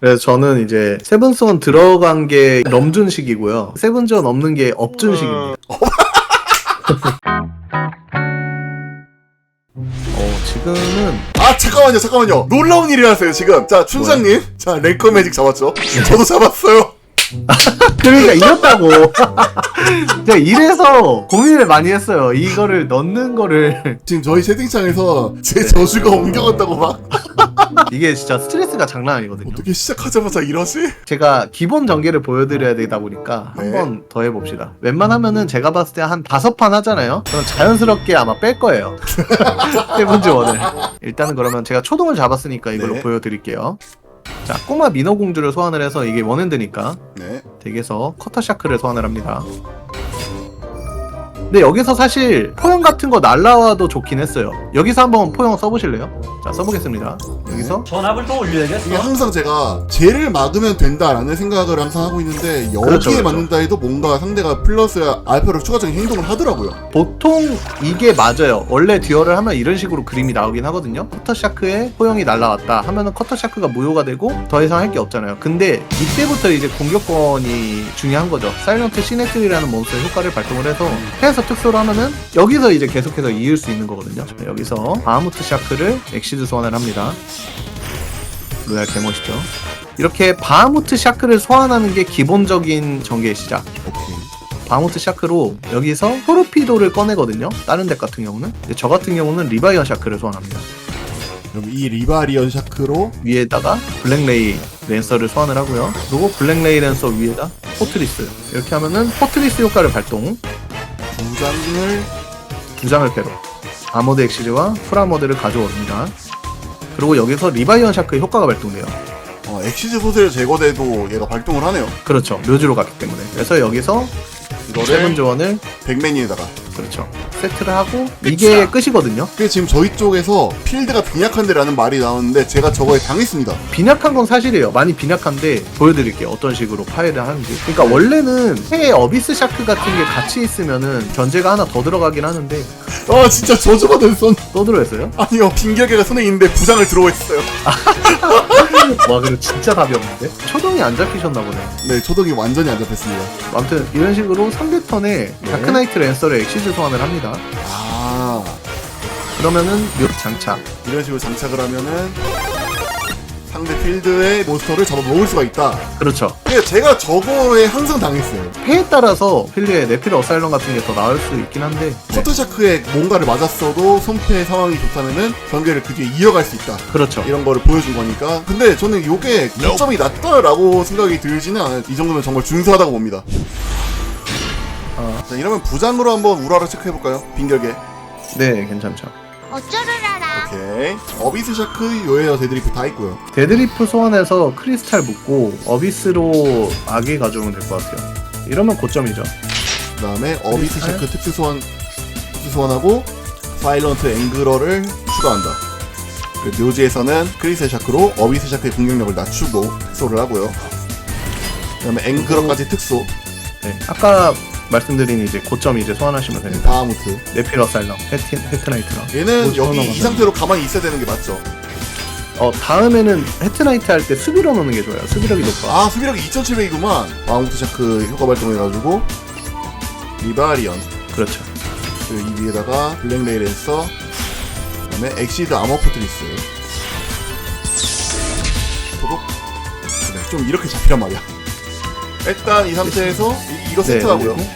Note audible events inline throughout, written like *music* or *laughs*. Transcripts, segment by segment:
그래서 저는 이제 세븐스원 들어간 게 넘준식이고요. 세븐즈원 없는 게 업준식입니다. *laughs* 어, 지금은 아 잠깐만요 잠깐만요 놀라운 일이라서요 지금 자 춘장님 자 랭커 매직 잡았죠? 저도 잡았어요 *laughs* 그러니까 이렇다고. *laughs* 제가 이래서 고민을 많이 했어요. 이거를 넣는 거를 지금 저희 채팅창에서 제 저주가 옮겨갔다고 막 이게 진짜 스트레스가 장난 아니거든요. 어떻게 시작하자마자 이러지? 제가 기본 전개를 보여드려야 되다 보니까 한 네. 번더 해봅시다. 웬만하면은 제가 봤을 때 한 다섯 판 하잖아요. 그럼 자연스럽게 아마 뺄 거예요. *laughs* 세븐즈 원을. 일단은 그러면 제가 초동을 잡았으니까 이걸로 네. 보여드릴게요. 자, 꼬마 민호 공주를 소환을 해서 이게 원핸드니까 네 덱에서 커터 샤크를 소환을 합니다. 근데 여기서 사실 포용 같은 거 날라와도 좋긴 했어요. 여기서 한번 포용 써보실래요? 자, 써보겠습니다. 여기서 전압을 더 올려야겠어. 이게 항상 제가 쟤를 막으면 된다라는 생각을 항상 하고 있는데 여기에 그렇죠, 그렇죠. 맞는다 해도 뭔가 상대가 플러스 알파로 추가적인 행동을 하더라고요 보통 이게 맞아요. 원래 듀얼을 하면 이런 식으로 그림이 나오긴 하거든요. 커터 샤크에 포용이 날라왔다 하면은 커터 샤크가 무효가 되고 더 이상 할 게 없잖아요. 근데 이때부터 이제 공격권이 중요한 거죠. 사일런트 시네트리라는 몬스터의 효과를 발동을 해서 해서 특수로 하면은 여기서 이제 계속해서 이을 수 있는 거거든요. 자, 여기서 바하무트 샤크를 엑시드 소환을 합니다. 로얄 개멋있죠. 이렇게 바하무트 샤크를 소환하는 게 기본적인 전개의 시작. 오케이 바모트 샤크로 여기서 토르피도를 꺼내거든요. 다른 덱 같은 경우는. 근데 저 같은 경우는 리바이언 샤크를 소환합니다. 그럼 이 리바리언 샤크로 위에다가 블랙레이 랜서를 소환을 하고요. 그리고 블랙레이 랜서 위에다 포트리스. 이렇게 하면은 포트리스 효과를 발동. 두 장을 두 장을 패로. 아머드 엑시즈와 프라모드를 가져옵니다. 그리고 여기서 리바이언 샤크의 효과가 발동돼요. 어, 엑시즈 소세를 제거돼도 얘가 발동을 하네요 그렇죠. 묘지로 갔기 때문에. 그래서 여기서 이거를 세븐 조원을 백맨이에다가 그렇죠. 세트를 하고 이게 끝이거든요. 그 지금 저희 쪽에서 필드가 빈약한데라는 말이 나오는데 제가 저거에 당했습니다. 빈약한 건 사실이에요. 많이 빈약한데 보여드릴게요. 어떤 식으로 파괴를 하는지. 그러니까 원래는 해에 어비스 샤크 같은 게 같이 있으면은 견제가 하나 더 들어가긴 하는데 아 진짜 저주받은 손. 또 들어있어요? 아니요 빈결계가 손에 있는데 부장을 들어와 있어요. 와 그리고 진짜 답이 없는데? 초동이 안 잡히셨나 보네. 네 초독이 완전히 안 잡혔습니다. 아무튼 이런 식으로 상대 턴에 다크나이트 랜서를 엑시즈 소환을 합니다. 아 그러면은 묘 장착. 이런 식으로 장착을 하면은 상대 필드의 몬스터를 잡아 먹을 수가 있다. 그렇죠. 그러니까 제가 저거에 항상 당했어요. 패에 따라서 필드에 네필 어사일런 같은 게 더 나올 수 있긴 한데 네, 커트샤크에 뭔가를 맞았어도 손패 상황이 좋다면은 전개를 그 뒤에 이어갈 수 있다. 그렇죠. 이런 거를 보여준 거니까. 근데 저는 요게 고점이 낮다라고 생각이 들지는 않아요. 이 정도면 정말 준수하다고 봅니다. 어. 자, 이러면 부장으로 한번 우라를 체크해볼까요? 빈결계. 네 괜찮죠. 어쩌를 알아. 오케이. 어비스 샤크, 요에어 데드리프 다 있고요. 데드리프 소환해서 크리스탈 묶고 어비스로 아기 가져오면 될 것 같아요. 이러면 고점이죠. 그 다음에 어비스? 샤크 특수 소환, 특수 소환하고 사일런트 앵그러를 추가한다. 그 묘지에서는 크리스탈 샤크로 어비스 샤크의 공격력을 낮추고 특수를 하고요. 그 다음에 앵그러까지 특수, 네. 아까 말씀드린 이제 고점 이제 소환하시면 됩니다. 바하무트. 네필 어사일럼, 헤티, 헤트나이트랑. 얘는 뭐 여기 이 상태로 가만히 있어야 되는 게 맞죠? 어 다음에는 헤트나이트 할 때 수비로 넣는 게 좋아요. 수비력이 높아. 아 수비력이 2700이구만 바하무트 샤크 효과 발동해가지고 리바리언 그렇죠. 그리고 이 위에다가 블랙레이 랜서 그다음에 엑시드 아머 포트리스 도둑 그래 좀 이렇게 잡히란 말이야 일단 이 상태에서 이, 이거 세트하고요 그리고-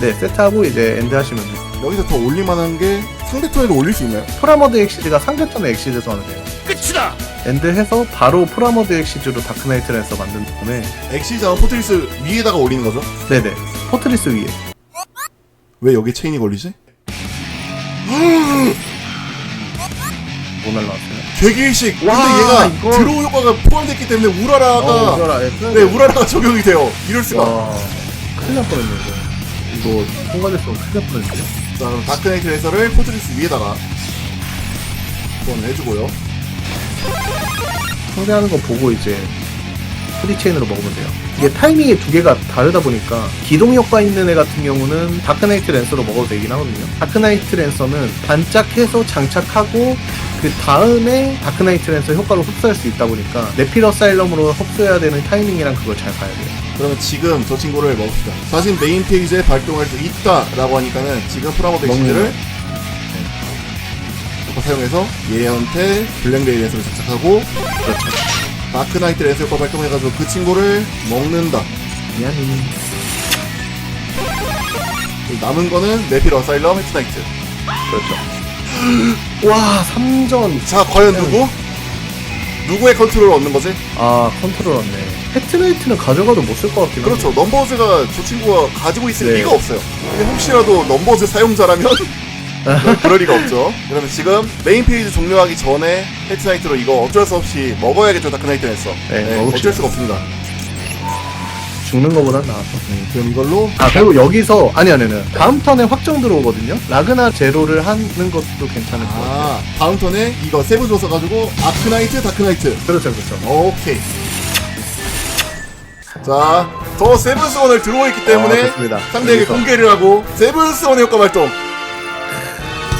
네 세트하고 이제 엔드 하시면 돼요. 여기서 더 올릴만한 게 상대 턴에도 올릴 수 있나요? 프라모드 엑시즈가 상대편에 엑시즈 소환을 해요. 끝이다. 엔드 해서 바로 프라모드 엑시즈로 다크나이트 랜서 만든 다음에 엑시드 아머 포트리스 위에다가 올리는 거죠? 네네 포트리스 위에 왜 여기 체인이 걸리지? *laughs* 뭐 날라왔어요? 개기일식 근데 와, 얘가 이거- 드로우 효과가 포함됐기 때문에 우라라가 어, 우라라, 예, 네 우라라가 적용이 돼요 이럴 수가 와, 큰일 날 뻔했네, 이거. 이거 통과됐으면 큰일 날 뻔했는데. 자 그럼 다크나이트 레서를 포트리스 위에다가 소환을 해주고요 상대하는 거 보고 이제 프리체인으로 먹으면 돼요. 이게 타이밍이 두 개가 다르다 보니까 기동 효과 있는 애 같은 경우는 다크나이트 랜서로 먹어도 되긴 하거든요. 다크나이트 랜서는 반짝해서 장착하고 그 다음에 다크나이트 랜서 효과로 흡수할 수 있다 보니까 네피러사일럼으로 흡수해야 되는 타이밍이랑 그걸 잘 봐야 돼요. 그러면 지금 저 친구를 먹읍시다. 자신 메인 페이지에 발동할 수 있다라고 하니까는 지금 프라모 백신들을 먹는 효과 사용해서 얘한테 블랙레이 랜스를 장착하고 그렇죠. 다크나이트 랜스 효과 발동해가지고 그 친구를 먹는다. 미안해. 남은 거는 네필 어사일럼 헤트나이트. 그렇죠. 와, 3전. 자, 과연 누구? 누구의 컨트롤을 얻는 거지? 아, 컨트롤 없네. 헤트나이트는 가져가도 못 쓸 것 같긴 한데. 그렇죠. 넘버즈가 저 친구가 가지고 있을 네. 리가 없어요. 혹시라도 넘버즈 사용자라면 그럴 리가 없죠. 그러면 지금 메인 페이지 종료하기 전에 헤트나이트로 이거 어쩔 수 없이 먹어야겠죠. 다크나이트 냈어. 네, 먹읍시다. 어쩔 수가 없습니다. 죽는 거보단 나았어. 네, 그럼 이걸로 아, 그리고 여기서, 아니, 아니, 아니. 다음 턴에 확정 들어오거든요? 라그나 제로를 하는 것도 괜찮을 것 같아요. 아 다음 턴에 이거 세븐 줘서 가지고 아크나이트 다크나이트. 그렇죠, 그렇죠. 오케이. 자, 저 세븐스원을 들어오있기 때문에 아, 좋습니다. 상대에게 여기서. 공개를 하고 세븐스원의 효과 발동.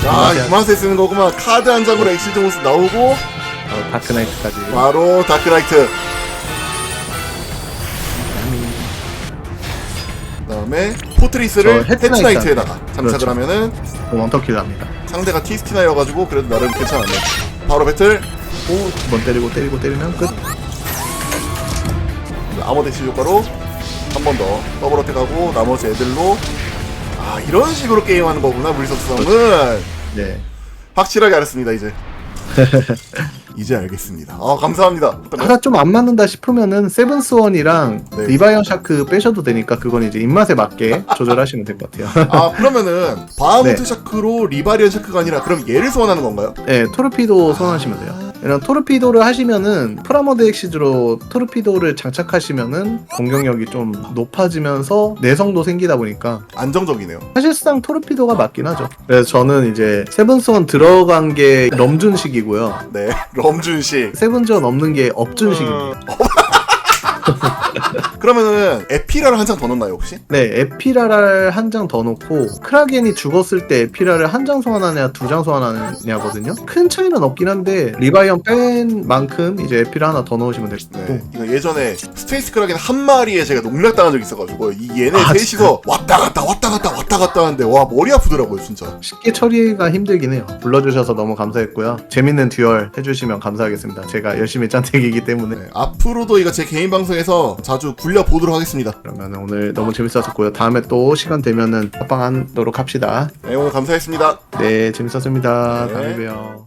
자, 맞아요. 이 맛에 쓰는 거구만. 카드 한 장으로 엑시즈 모스 나오고 어, 다크나이트까지. 바로 다크나이트. 그다음에 포트리스를 저 헤드나이트 헤드나이트에다가 장착을 그렇죠. 하면은 원터킬 납니다. 상대가 티스티나여가지고 그래도 나름 괜찮았네. 바로 배틀 오, 두 번 때리고 때리고 때리면 끝. 아머데시 효과로 한 번 더 더블 어택하고 나머지 애들로 아 이런 식으로 게임하는 거구나 물리석 싸움은 네. 확실하게 알았습니다 이제 *laughs* 이제 알겠습니다 아 감사합니다 하나 좀 안 맞는다 싶으면은 세븐스원이랑 네. 리바이언 샤크 빼셔도 되니까 그건 이제 입맛에 맞게 조절하시면 될 것 같아요. 아 그러면은 바하무트 네. 샤크로 리바리언 샤크가 아니라 그럼 얘를 소환하는 건가요? 네, 토르피도 소환하시면 돼요. 이런 토르피도를 하시면은 프라모드 엑시즈로 토르피도를 장착하시면은 공격력이 좀 높아지면서 내성도 생기다 보니까 안정적이네요 사실상 토르피도가 맞긴 하죠. 그래서 저는 이제 세븐스원 들어간 게 럼준식이고요. 네 *laughs* 럼준씨 세븐전 없는 게 업준식입니다. *laughs* 그러면은 에피라를 한 장 더 넣나요 혹시? 네, 에피라를 한 장 더 넣고 크라겐이 죽었을 때 에피라를 한 장 소환하냐 두 장 소환하냐거든요. 큰 차이는 없긴 한데 리바이언 뺀 만큼 이제 에피라 하나 더 넣으시면 될 거고. 네 이거 예전에 스페이스 크라겐 한 마리에 제가 농락당한 적이 있어가지고 이 얘네 아, 셋이서 왔다 갔다 왔다 갔다 왔다 갔다 하는데 와 머리 아프더라고요 진짜 쉽게 처리가 힘들긴 해요. 불러주셔서 너무 감사했고요. 재밌는 듀얼 해주시면 감사하겠습니다. 제가 열심히 짠택이기 때문에. 네, 앞으로도 이거 제 개인 방송에서 자주 굴려 보도록 하겠습니다. 그러면 오늘 너무 재밌었고요. 다음에 또 시간 되면은 합방하도록 합시다. 네, 오늘 감사했습니다. 네, 재밌었습니다. 네. 다음에 봬요.